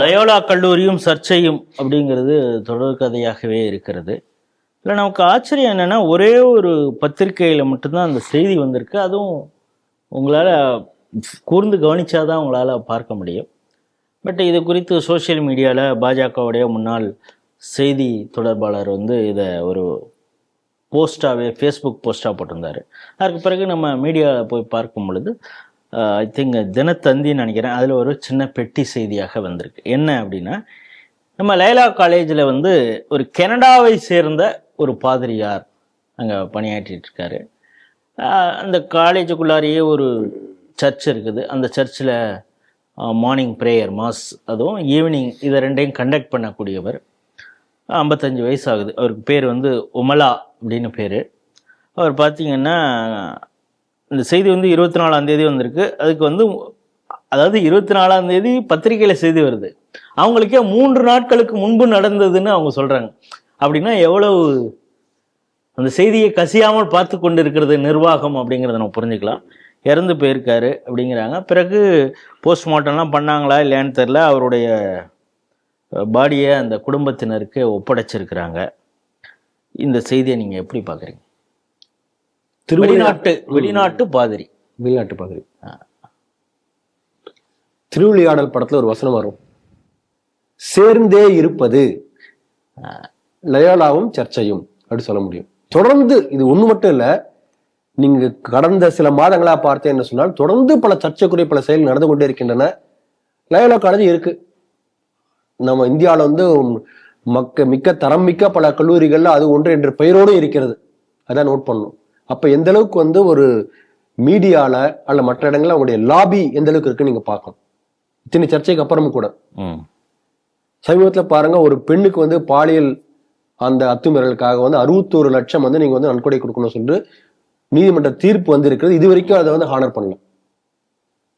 Loyola கல்லூரியும் சர்ச்சையும் அப்படிங்கிறது தொடர் கதையாகவே இருக்கிறது. இல்லை நமக்கு ஆச்சரியம் என்னென்னா ஒரே ஒரு பத்திரிக்கையில் மட்டும்தான் அந்த செய்தி வந்திருக்கு. அதுவும் உங்களால் கூர்ந்து கவனித்தாதான் உங்களால் பார்க்க முடியும். பட் இது குறித்து சோஷியல் மீடியாவில் பாஜகவுடைய முன்னாள் செய்தி தொடர்பாளர் வந்து இதை ஒரு போஸ்டாகவே ஃபேஸ்புக் போஸ்ட்டாக போட்டிருந்தார். அதுக்கு பிறகு நம்ம மீடியாவில் போய் பார்க்கும் பொழுது ஐ திங்க் தினத்தந்தின்னு நினைக்கிறேன். அதில் ஒரு சின்ன பெட்டி செய்தியாக வந்திருக்கு. என்ன அப்படின்னா நம்ம லைலா காலேஜில் வந்து ஒரு கனடாவை சேர்ந்த ஒரு பாதிரியார் அங்கே பணியாற்றிட்டு இருக்காரு. அந்த காலேஜுக்குள்ளாரையே ஒரு சர்ச் இருக்குது. அந்த சர்ச்சில் மார்னிங் ப்ரேயர் மாஸ் அதுவும் ஈவினிங் இதை ரெண்டையும் கண்டக்ட் பண்ணக்கூடியவர். ஐம்பத்தஞ்சு வயசு ஆகுது. அவருக்கு பேர் வந்து உமலா அப்படின்னு பேர். அவர் பார்த்தீங்கன்னா இந்த செய்தி வந்து இருபத்தி நாலாம் தேதி வந்திருக்கு. அதுக்கு வந்து அதாவது இருபத்தி நாலாம் தேதி பத்திரிக்கையில் செய்தி வருது. அவங்களுக்கே மூன்று நாட்களுக்கு முன்பு நடந்ததுன்னு அவங்க சொல்கிறாங்க அப்படின்னா எவ்வளவு அந்த செய்தியை கசியாமல் பார்த்து கொண்டு இருக்கிறது நிர்வாகம் அப்படிங்கிறத நம்ம புரிஞ்சுக்கலாம். இறந்து போயிருக்காரு அப்படிங்கிறாங்க. பிறகு போஸ்ட்மார்ட்டம்லாம் பண்ணாங்களா இல்லையான்னு தெரில அவருடைய பாடியை அந்த குடும்பத்தினருக்கு ஒப்படைச்சிருக்கிறாங்க. இந்த செய்தியை நீங்கள் எப்படி பார்க்குறீங்க? வெளிநாட்டு வெளிநாட்டு பாதிரி. வெளிநாட்டு பகுதி திருவிளையாடல் படத்துல ஒரு வசனம் வரும். சேர்ந்தே இருப்பது லயோலாவும் சர்ச்சையும் அப்படி சொல்ல முடியும். தொடர்ந்து இது ஒண்ணு மட்டும் இல்ல நீங்க கடந்த சில மாதங்களா பார்த்தேன் என்ன சொன்னால் தொடர்ந்து பல சர்ச்சைக்குரிய பல செயல் நடந்து கொண்டே இருக்கின்றன. லயோலா காலேஜ் இருக்கு. நம்ம இந்தியாவில் வந்து மக்க மிக்க தரம் மிக்க பல கல்லூரிகள்ல அது ஒன்று என்ற பெயரோடு இருக்கிறது. அதான் நோட் பண்ணணும். அப்ப எந்த அளவுக்கு வந்து ஒரு மீடியால அல்ல மற்ற இடங்கள்ல அவங்களுடைய லாபி எந்த அளவுக்கு இருக்குன்னு நீங்க பார்க்கணும். இத்தனை சர்ச்சைக்கு அப்புறமும் கூட. ம். சமீபத்துல பாருங்க ஒரு பெண்ணுக்கு வந்து பாலியல் அந்த அத்துமீறலுக்காக வந்து அறுபத்தோரு லட்சம் வந்து நீங்க வந்து நன்கொடை கொடுக்கணும்னு சொல்லிட்டு நீதிமன்ற தீர்ப்பு வந்து இருக்கிறது இது வரைக்கும் அதை வந்து ஹானர் பண்ணல.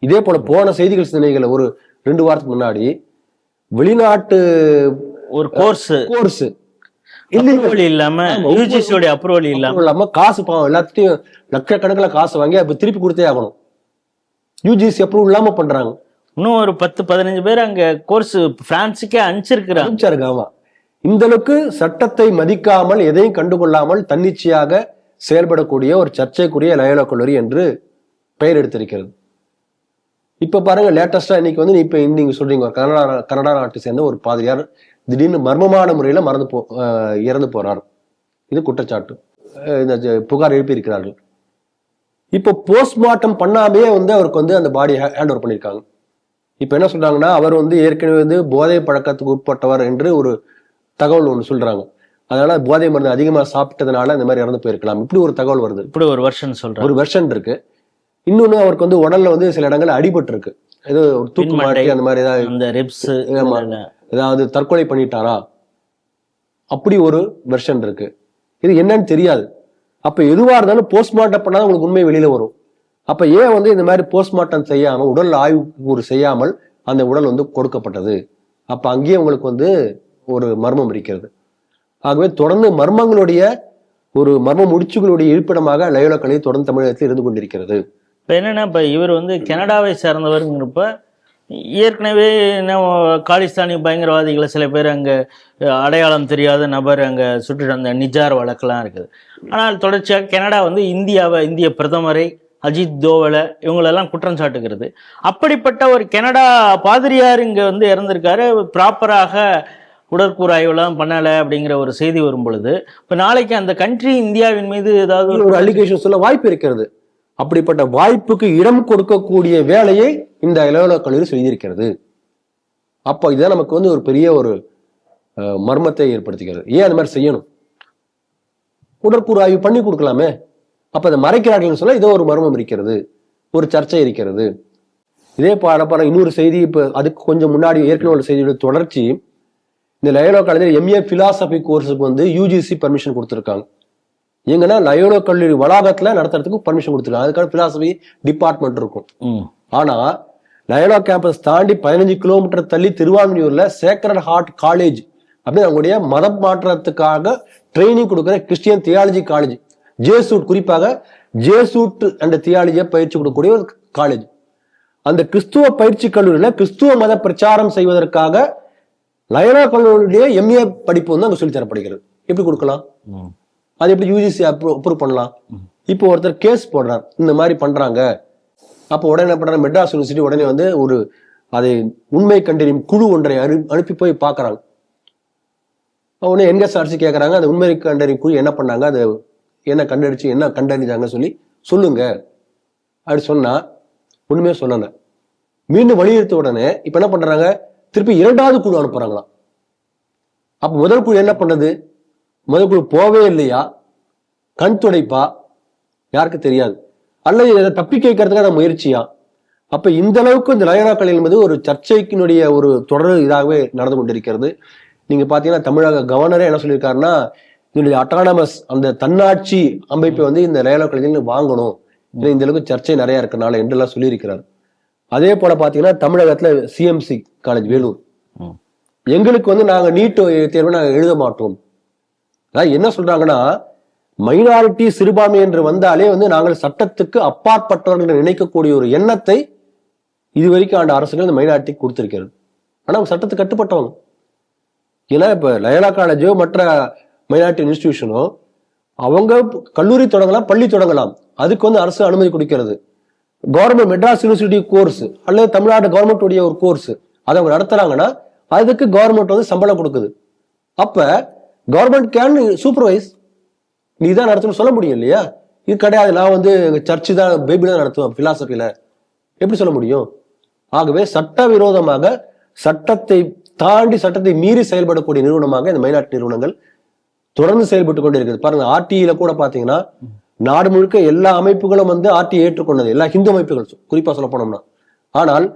இதே போல போன செய்திகள் சிந்தனைகளை ஒரு ரெண்டு வாரத்துக்கு முன்னாடி வெளிநாட்டு ஒரு கோர்ஸ் கோர்ஸ் அப்ரூவல் இல்லாம யூஜிசியோட அப்ரூவல் இல்லாம. இல்லாம காசு பாவம் எல்லாத்தையும் லட்சக்கணக்கில் காசு வாங்கி அப்ப திருப்பி கொடுத்தே ஆகணும். யூஜிசி அப்ரூவல் இல்லாம பண்றாங்க. இன்னும் ஒரு பத்து பதினஞ்சு பேர் அங்க கோர்ஸ் பிரான்ஸுக்கே அனுப்பிச்சிருக்கிறாங்க. அனுப்பிச்சாருங்க, ஆமா. இந்த அளவுக்கு சட்டத்தை மதிக்காமல் எதையும் கண்டுகொள்ளாமல் தன்னிச்சையாக செயல்படக்கூடிய ஒரு சர்ச்சைக்குரிய லயோலா கல்லூரி என்று பெயர் எடுத்திருக்கிறது. இப்ப பாருங்க லேட்டஸ்டா இன்னைக்கு வந்து இப்ப நீங்க சொல்றீங்க கனடா கனடா நாட்டை சேர்ந்த ஒரு பாதிரியார் திடீர்னு மர்மமான முறையில மறந்து போ இறந்து போறார். இது குற்றச்சாட்டு. இந்த புகார் எழுப்பி இருக்கிறார்கள் இப்போ போஸ்ட்மார்ட்டம் பண்ணாமே வந்து அவருக்கு வந்து அந்த பாடியை ஹேண்ட் ஓவர் பண்ணியிருக்காங்க. இப்ப என்ன சொல்றாங்கன்னா அவர் வந்து ஏற்கனவே வந்து போதை பழக்கத்துக்கு உட்பட்டவர் என்று ஒரு தகவல் ஒன்று சொல்றாங்க. அதனால போதை மருந்து அதிகமா சாப்பிட்டதுனால இந்த மாதிரி இறந்து போயிருக்கலாம். இப்படி ஒரு தகவல் வருது. இப்படி ஒரு வருஷன் சொல்றாங்க. ஒரு வெர்ஷன் இருக்கு. இன்னொன்னு அவருக்கு வந்து உடல்ல வந்து சில இடங்கள்ல அடிபட்டு இருக்கு ஏதோ ஒரு தூக்கு. மாட்டி அந்த மாதிரி ஏதாவது அந்த ரிப்ஸ். ஏதாவது தற்கொலை பண்ணிட்டாரா? அப்படி ஒரு வெர்ஷன் இருக்கு. இது என்னன்னு தெரியாது. அப்ப எதுவா இருந்தாலும் போஸ்ட்மார்ட்டம் பண்ணாதான் உங்களுக்கு உண்மை வெளியில வரும். அப்ப ஏன் வந்து இந்த மாதிரி போஸ்ட்மார்ட்டம் செய்யாம உடல் ஆய்வு செய்யாமல் அந்த உடல் வந்து கொடுக்கப்பட்டது? அப்ப அங்கேயே உங்களுக்கு வந்து ஒரு மர்மம் இருக்கிறது. ஆகவே தொடர்ந்து மர்மங்களுடைய ஒரு மர்ம முடிச்சுகளுடைய இருப்பிடமாக லயோலா கலை தொடர்ந்து தமிழகத்தில் இருந்து கொண்டிருக்கிறது. இப்போ என்னென்னா இப்போ இவர் வந்து கனடாவை சேர்ந்தவருங்கிறப்ப ஏற்கனவே என்ன காலிஸ்தானி பயங்கரவாதிகளை சில பேர் அங்கே அடையாளம் தெரியாத நபர் அங்கே சுட்டு அந்த நிஜார் வழக்கெல்லாம் இருக்குது. ஆனால் தொடர்ச்சியாக கனடா வந்து இந்தியாவை இந்திய பிரதமரை அஜித் தோவலை இவங்களெல்லாம் குற்றம் சாட்டுகிறது. அப்படிப்பட்ட ஒரு கனடா பாதிரியார் இங்கே வந்து இறந்திருக்காரு. ப்ராப்பராக உடற்கூறாய்வுலாம் பண்ணலை அப்படிங்கிற ஒரு செய்தி வரும் பொழுது இப்போ நாளைக்கு அந்த கண்ட்ரி இந்தியாவின் மீது ஏதாவது ஒரு ஒரு அலிகேஷன் சொல்ல வாய்ப்பு இருக்கிறது. அப்படிப்பட்ட வாய்ப்புக்கு இடம் கொடுக்கக்கூடிய வேலையை இந்த இலவல கல்லூரி செய்திருக்கிறது. அப்போ இதுதான் நமக்கு வந்து ஒரு பெரிய ஒரு மர்மத்தை ஏற்படுத்துகிறது. ஏன் அந்த மாதிரி செய்யணும்? உடற்கூறு ஆய்வு பண்ணி கொடுக்கலாமே. அப்போ அதை மறைக்கிறார்கள்னு சொல்ல இதோ ஒரு மர்மம் இருக்கிறது. ஒரு சர்ச்சை இருக்கிறது. இதே பாட இன்னொரு செய்தி இப்போ அதுக்கு கொஞ்சம் முன்னாடி ஏற்கனவே உள்ள செய்தியோட தொடர்ச்சி. இந்த லயோலா காலேஜில் எம்ஏ பிலாசபி கோர்ஸுக்கு வந்து யூஜிசி பர்மிஷன் கொடுத்துருக்காங்க. எங்கன்னா லயோலா கல்லூரி வளாகத்துல நடத்துறதுக்கு பர்மிஷன் கொடுத்துருக்காங்க. அதுக்கான பிலாசபி டிபார்ட்மெண்ட் இருக்கும். ம். ஆனா லயோலா கேம்பஸ் தாண்டி பதினஞ்சு கிலோமீட்டர் தள்ளி திருவான்மியூர்ல சேக்ரட் ஹார்ட் காலேஜ் அப்படின்னு அவங்களுடைய மதம் மாற்றத்துக்காக ட்ரைனிங் கொடுக்குற கிறிஸ்டியன் தியாலஜி காலேஜ் ஜேசூட் குறிப்பாக ஜேசூட் அந்த தியாலஜியை பயிற்சி கொடுக்கக்கூடிய ஒரு காலேஜ் அந்த கிறிஸ்துவ பயிற்சி கல்லூரியில கிறிஸ்துவ மத பிரச்சாரம் செய்வதற்காக லயனா கல்லூரியுடைய எம்ஏ படிப்பு வந்து அங்க சொல்லி தரப்படுகிறது எப்படி கொடுக்கலாம். அது எப்படி யூஜிசி அப்ரூவ் பண்ணலாம்? இப்போ ஒருத்தர் கேஸ் போடுறார். இந்த மாதிரி பண்றாங்க. அப்போ உடனே என்ன பண்றாங்க? மெட்ராஸ் யூனிவர்சிட்டி உடனே வந்து ஒரு அதை உண்மை கண்டறியும் குழு ஒன்றை அனு அனுப்பி போய் பார்க்கறாங்க. உடனே என்எஸ்ஆர்சி கேட்கறாங்க அந்த உண்மை கண்டறியும் குழு என்ன பண்ணாங்க? அது என்ன கண்டறிச்சு என்ன கண்டறிஞ்சாங்க சொல்லி சொல்லுங்க. அப்படி சொன்னா ஒண்ணுமே சொல்லல மீண்டும் வலியுறுத்த உடனே இப்ப என்ன பண்றாங்க? திருப்பி இரண்டாவது குழு அனுப்புறாங்களாம். அப்ப முதல் குழு என்ன பண்ணது? முதல் குழு போவே இல்லையா? கண் துடைப்பா? யாருக்கு தெரியாது. அல்லது இதை தப்பி கேட்கறதுக்கான முயற்சியா? அப்ப இந்த அளவுக்கு இந்த லயனாக்கள் என்பது ஒரு சர்ச்சைக்கினுடைய ஒரு தொடர் இதாகவே நடந்து கொண்டிருக்கிறது. நீங்க பாத்தீங்கன்னா தமிழக கவர்னரே என்ன சொல்லியிருக்காருன்னா இதனுடைய அட்டானமஸ் அந்த தன்னாட்சி அமைப்பை வந்து இந்த லயனா கலைஞர்கள் வாங்கணும். இந்த அளவுக்கு சர்ச்சை நிறைய இருக்கனால என்றெல்லாம் சொல்லியிருக்கிறார். அதே போல பாத்தீங்கன்னா தமிழகத்துல சிஎம்சி காலேஜ் வேலூர். எங்களுக்கு வந்து நாங்க நீட் தேர்வை நாங்க எழுத மாட்டோம். அதாவது என்ன சொல்றாங்கன்னா மைனாரிட்டி சிறுபான்மை என்று வந்தாலே வந்து நாங்கள் சட்டத்துக்கு அப்பாற்பட்டவர்கள் என்று நினைக்கக்கூடிய ஒரு எண்ணத்தை இதுவரைக்கும் ஆண்ட அரசுகள் இந்த மைனாரிட்டி கொடுத்திருக்கிறது. ஆனால் அவங்க சட்டத்துக்கு கட்டுப்பட்டவங்க. ஏன்னா இப்போ லயலா காலேஜோ மற்ற மைனாரிட்டி இன்ஸ்டிடியூஷனோ அவங்க கல்லூரி தொடங்கலாம் பள்ளி தொடங்கலாம். அதுக்கு வந்து அரசு அனுமதி கொடுக்கிறது. கவர்மெண்ட் மெட்ராஸ் யூனிவர்சிட்டி கோர்ஸ் அல்லது தமிழ்நாடு கவர்மெண்ட் உடைய ஒரு கோர்ஸ் அதை அவங்க நடத்துறாங்கன்னா அதுக்கு கவர்மெண்ட் வந்து சம்பளம் கொடுக்குது. அப்போ கவர்மெண்ட் கேன் சூப்பர்வைஸ் நீ தான் நடத்தணும்னு சொல்ல முடியும் இல்லையா? இது கிடையாது. நான் வந்து சர்ச்சு தான் பேபி தான் நடத்துவேன் ஃபிலாசபியில் எப்படி சொல்ல முடியும்? ஆகவே சட்டவிரோதமாக சட்டத்தை தாண்டி சட்டத்தை மீறி செயல்படக்கூடிய நிறுவனமாக இந்த மைனாரிட்டி நிறுவனங்கள் தொடர்ந்து செயல்பட்டு கொண்டு இருக்குது பாருங்க ஆர்டிஇல கூட பாத்தீங்கன்னா நாடு முழுக்க எல்லா அமைப்புகளும் வந்து ஆர்டி ஏற்றுக்கொண்டது. எல்லா ஹிந்து அமைப்புகள் குறிப்பா சொல்ல போனோம்னா. ஆனால்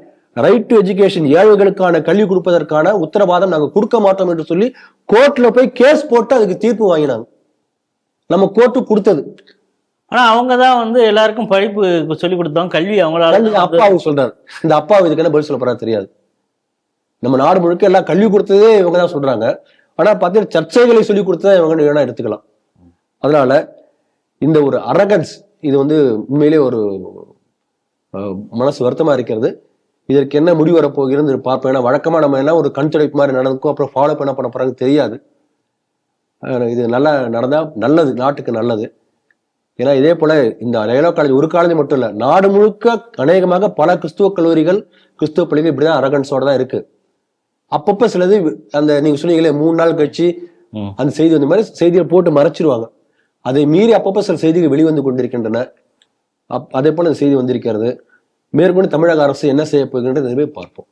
ரைட் டு எஜுகேஷன் ஏழைகளுக்கான கல்வி கொடுப்பதற்கான உத்தரவாதம் நாங்க கொடுக்க மாட்டோம் என்று சொல்லி கோர்ட்ல போய் கேஸ் போட்டு அதுக்கு தீர்ப்பு வாங்கினாங்க. நம்ம கோர்ட்டு கொடுத்தது. ஆனா அவங்க தான் வந்து எல்லாருக்கும் படிப்பு சொல்லி கொடுத்தோம். கல்வி அவங்களால கல்வி தான் அப்பா அவங்க சொல்றாரு. இந்த அப்பா இதுக்கு என்ன பதில் சொல்ல போறா தெரியாது. நம்ம நாடு முழுக்க எல்லாம் கல்வி கொடுத்ததே இவங்க தான் சொல்றாங்க. ஆனா பார்த்தீங்கன்னா சர்ச்சைகளை சொல்லி கொடுத்ததா இவங்க வேணா எடுத்துக்கலாம். அதனால இந்த ஒரு அரகன்ஸ் இது வந்து உண்மையிலே ஒரு மனசு வருத்தமா இருக்கிறது. இதற்கு என்ன முடிவு வரப்போகிறது பார்ப்போம். ஏன்னா வழக்கமா நம்ம எல்லாம் ஒரு கண் துடைப்பு மாதிரி நடந்துக்கும் அப்புறம் ஃபாலோ பண்ண பண்ண போறாங்க தெரியாது. இது நல்லா நடந்தா நல்லது நாட்டுக்கு நல்லது. ஏன்னா இதே போல இந்த லயலா காலேஜ் ஒரு காலேஜ் மட்டும் இல்ல நாடு முழுக்க அநேகமாக பல கிறிஸ்துவ கல்லூரிகள் கிறிஸ்துவ பள்ளிகள் இப்படிதான் அரகன்ஸோட தான் இருக்கு. அப்பப்ப சிலது அந்த நீங்க சொன்னீங்களே மூணு நாள் கழிச்சு. அந்த செய்தி வந்த மாதிரி செய்தியை போட்டு மறைச்சிருவாங்க. அதை மீறி அப்பப்ப சில செய்திகள் வெளிவந்து கொண்டிருக்கின்றன. அப் அதே போல இந்த செய்தி வந்திருக்கிறது. மேற்கொண்டு தமிழக அரசு என்ன செய்ய போகின்றது பார்ப்போம்.